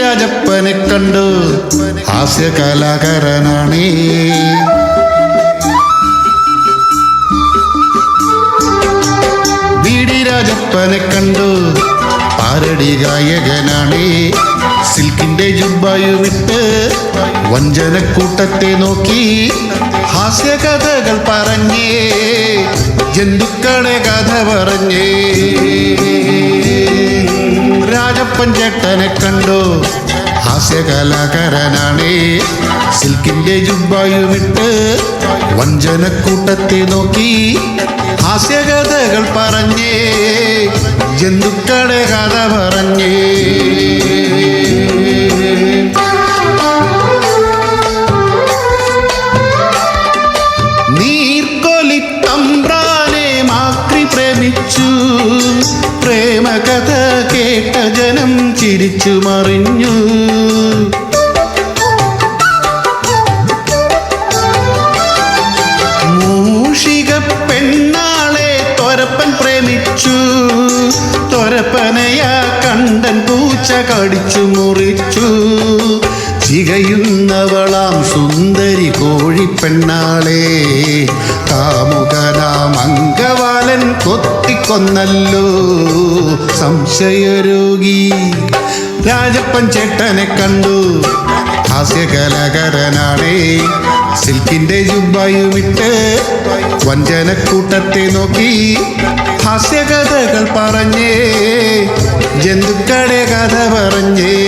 രാജപ്പനെ കണ്ടു. ഹാസ്യ കലാകാരനാണേ. രാജപ്പനെ കണ്ടു. പാരടി ഗായകനാണേ. സിൽക്കിന്റെ ജുബായുമിട്ട് വഞ്ചനക്കൂട്ടത്തെ നോക്കി ഹാസ്യ കഥകൾ പറഞ്ഞേ. ജന്തുക്കളെ കഥ പറഞ്ഞേ. രാജപ്പൻ ചേട്ടനെ കണ്ടു. കലാകാരനാണേ. സിൽക്കിന്റെ ജുബായുമിട്ട് വഞ്ചനക്കൂട്ടത്തെ നോക്കി ഹാസ്യകഥകൾ പറഞ്ഞേ. ജന്തുക്കളെ കഥ പറഞ്ഞേ. പ്രേമിച്ചു. പ്രേമകഥ കേട്ട ജനം ചിരിച്ചു മറിഞ്ഞു മുറിച്ചു. ചികയുന്നവളാം സുന്ദരി കോഴിപ്പെണ്ണാളെ. കാമുകനാം അങ്കവാലൻ കൊത്തിക്കൊന്നല്ലോ. സംശയരോഗി രാജപ്പൻ ചേട്ടനെ കണ്ടു. ഹാസ്യകലകരനാണേ. സിൽക്കിന്റെ ജുബായുമിട്ട് വഞ്ചനക്കൂട്ടത്തെ നോക്കി ഹാസ്യകഥകൾ പറഞ്ഞേ. ജന്തുക്കളെ കഥ പറഞ്ഞേ.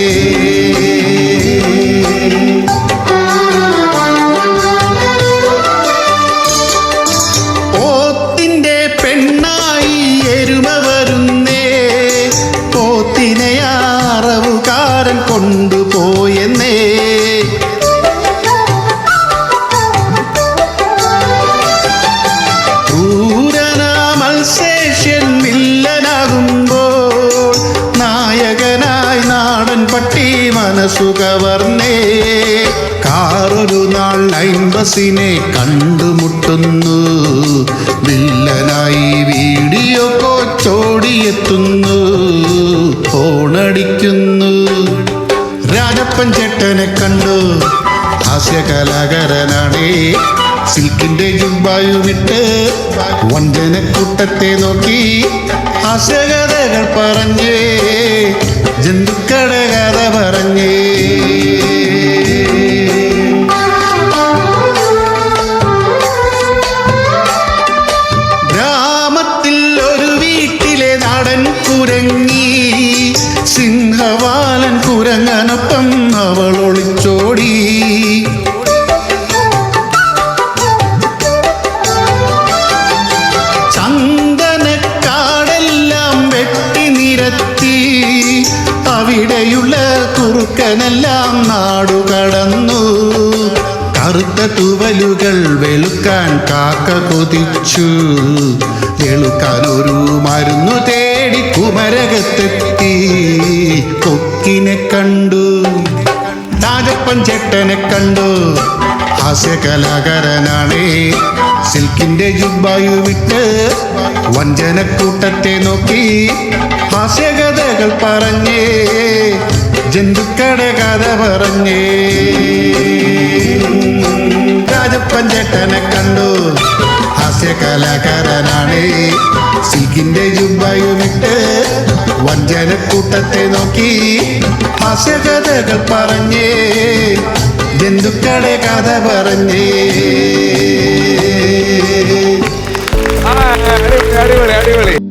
അറവുകാരൻ കൊണ്ടുപോയെന്നേ. ക്രൂരനാമൽസേഷ്യൻ വില്ലനാകുമ്പോൾ നായകനായി നാടൻ പട്ടി മനസ്സു കവർന്നേ. കാറൊരു നാൾ ഐമ്പസിനെ കണ്ടുമുട്ടുന്നു. വില്ലനായി വീഡിയോ കോച്ചോടിയെത്തുന്നു. ഹാസ്യകലാകാരനാണേ സിൽക്കിന്റെ ജുബായുമിട്ട് വഞ്ചനക്കൂട്ടത്തെ നോക്കി അശകഥകൾ പറഞ്ഞേ. ജന്തുക്കളുടെ കഥ പറഞ്ഞേ ഒരു വീട്ടിലെ നാടൻ കുരങ്ങി. സിംഹവാലൻ കുരങ്ങനൊപ്പം അവൾ ഒളിച്ചോടി. കുറുക്കനെല്ലാം നാടുകടന്നു. കറുത്ത തുവലുകൾ വെളുക്കാൻ കാക്ക കൊതിച്ചു. വെളുക്കാൻ ഒരു മരുന്നു തേടി കുമരകത്തെത്തി. കൊക്കിനെ കണ്ടു. രാജപ്പൻ ചേട്ടനെ കണ്ടു. ഹാസ്യകലാകാരനാണേ. സിൽക്കിന്റെ ജുബായു വിട്ട് വഞ്ചനക്കൂട്ടത്തെ നോക്കി. ഹാസ്യകഥകൾ പറഞ്ഞേ. ജന്തുക്കളുടെ കഥ പറഞ്ഞേ. രാജപ്പൻ ചേട്ടനെ കണ്ടു. ഹാസ്യകലാകാരനാണ്. ജുബായു വഞ്ചന വഞ്ചനക്കൂട്ടത്തെ നോക്കി ഹാസ്യകഥകൾ പറഞ്ഞേ. ജന്തുക്കളുടെ കഥ പറഞ്ഞേ. അടിപൊളി അടിപൊളി.